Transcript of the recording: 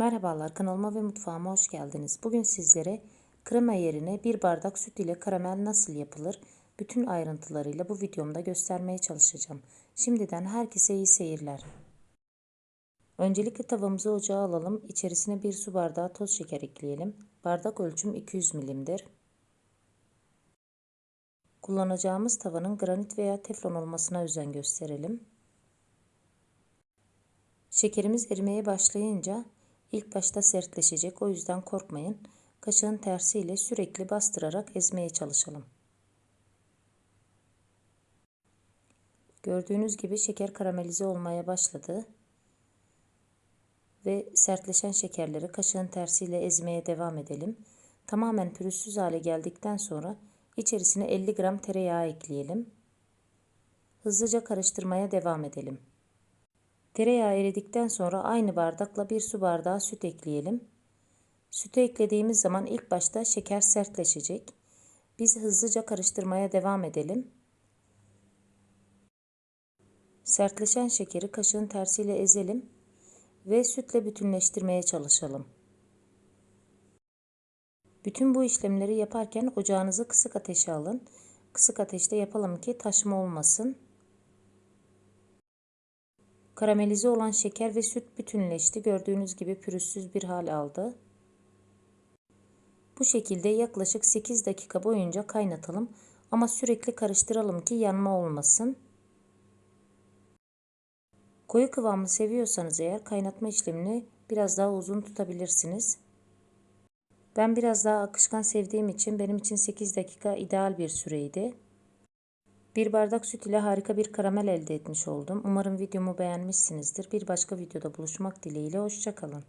Merhabalar kanalıma ve mutfağıma hoş geldiniz. Bugün sizlere krema yerine bir bardak süt ile karamel nasıl yapılır bütün ayrıntılarıyla bu videomda göstermeye çalışacağım. Şimdiden herkese iyi seyirler. Öncelikle tavamızı ocağa alalım. İçerisine bir su bardağı toz şeker ekleyelim. Bardak ölçüm 200 milimdir. Kullanacağımız tavanın granit veya teflon olmasına özen gösterelim. Şekerimiz erimeye başlayınca ilk başta sertleşecek. O yüzden korkmayın. Kaşığın tersiyle sürekli bastırarak ezmeye çalışalım. Gördüğünüz gibi şeker karamelize olmaya başladı. Ve sertleşen şekerleri kaşığın tersiyle ezmeye devam edelim. Tamamen pürüzsüz hale geldikten sonra içerisine 50 gram tereyağı ekleyelim. Hızlıca karıştırmaya devam edelim. Tereyağı eridikten sonra aynı bardakla bir su bardağı süt ekleyelim. Sütü eklediğimiz zaman ilk başta şeker sertleşecek. Biz hızlıca karıştırmaya devam edelim. Sertleşen şekeri kaşığın tersiyle ezelim ve sütle bütünleştirmeye çalışalım. Bütün bu işlemleri yaparken ocağınızı kısık ateşe alın. Kısık ateşte yapalım ki taşma olmasın. Karamelize olan şeker ve süt bütünleşti. Gördüğünüz gibi pürüzsüz bir hal aldı. Bu şekilde yaklaşık 8 dakika boyunca kaynatalım ama sürekli karıştıralım ki yanma olmasın. Koyu kıvamı seviyorsanız eğer kaynatma işlemini biraz daha uzun tutabilirsiniz. Ben biraz daha akışkan sevdiğim için benim için 8 dakika ideal bir süreydi. Bir bardak süt ile harika bir karamel elde etmiş oldum. Umarım videomu beğenmişsinizdir. Bir başka videoda buluşmak dileğiyle. Hoşçakalın.